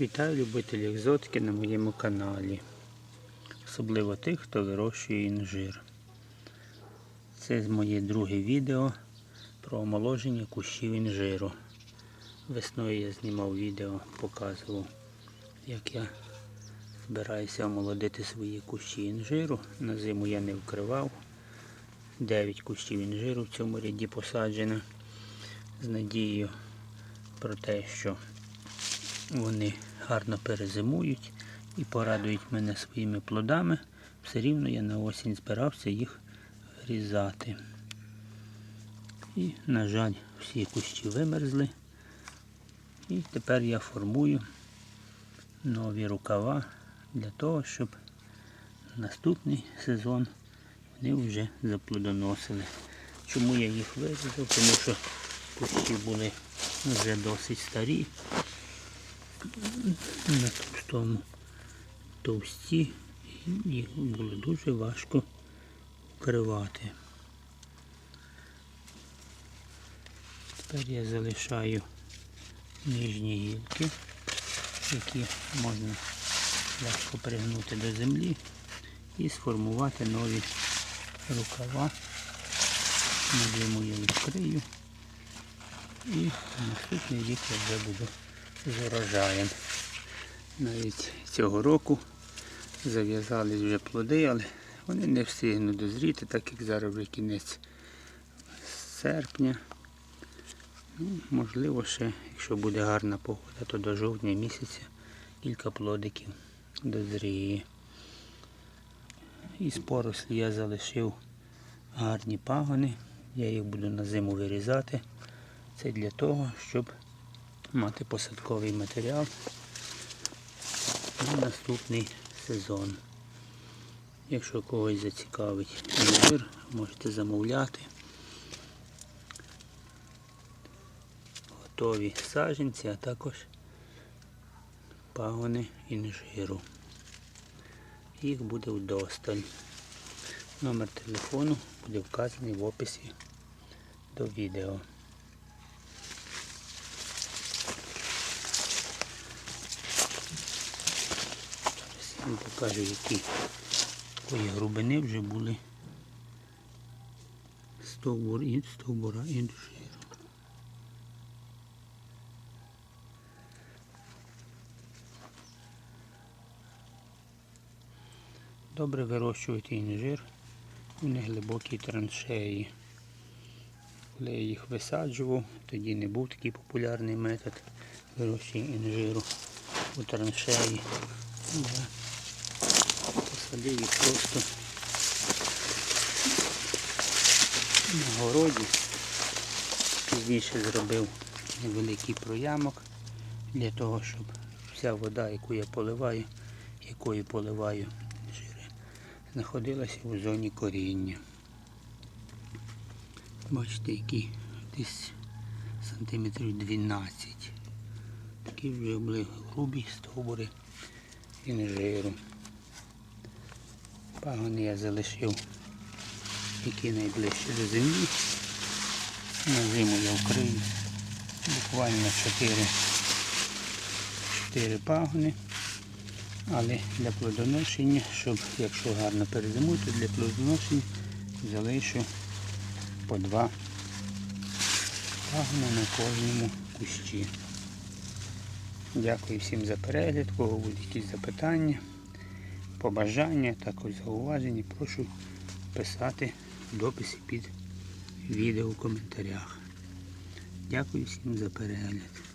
Вітаю любителів екзотики на моєму каналі. Особливо тих, хто вирощує інжир. Це моє друге відео про омоложення кущів інжиру. Весною я знімав відео, показував, як я збираюся омолодити свої кущі інжиру. На зиму я не вкривав. 9 кущів інжиру в цьому ряді посаджено. З надією про те, що вони гарно перезимують і порадують мене своїми плодами. Все рівно я на осінь збирався їх вирізати. І, на жаль, всі кущі вимерзли. І тепер я формую нові рукава для того, щоб наступний сезон вони вже заплодоносили. Чому я їх вирізав? Тому що кущі були вже досить старі на товстому товсті їх було дуже важко вкривати. Тепер я залишаю нижні гілки, які можна легко пригнути до землі і сформувати нові рукава. На я відкрию і на наступний рік я вже буду з урожаєм. Навіть цього року зав'язались вже плоди, але вони не встигнуть дозріти, так як зараз вже кінець серпня. Ну, можливо, ще, якщо буде гарна погода, то до жовтня місяця кілька плодиків дозріє. Із порослі я залишив гарні пагони. Я їх буду на зиму вирізати. Це для того, щоб мати посадковий матеріал на наступний сезон. Якщо когось зацікавить інжир, можете замовляти. Готові саджанці, а також пагони інжиру. Їх буде вдосталь. Номер телефону буде вказаний в описі до відео. Зараз вам покажу, які такої грубини вже були стовбур і стовбура інжиру. Добре вирощувати інжир у неглибокій траншеї. Коли я їх висаджував, тоді не був такий популярний метод вирощення інжиру у траншеї. Їх просто на городі. Пізніше зробив невеликий проямок для того, щоб вся вода, яку я поливаю, якою поливаю інжири, знаходилася у зоні коріння. Бачите, які десь сантиметрів 12. Такі вже були грубі стовбури інжиру. Пагони я залишив які найближче до землі. На зиму я вкрию буквально 4, 4 пагони. Але для плодоношення, щоб якщо гарно перезимують, то для плодоношення залишу по два пагони на кожному кущі. Дякую всім за перегляд, кого будуть якісь запитання, побажання, також зауваження, прошу писати в дописі під відео в коментарях. Дякую всім за перегляд.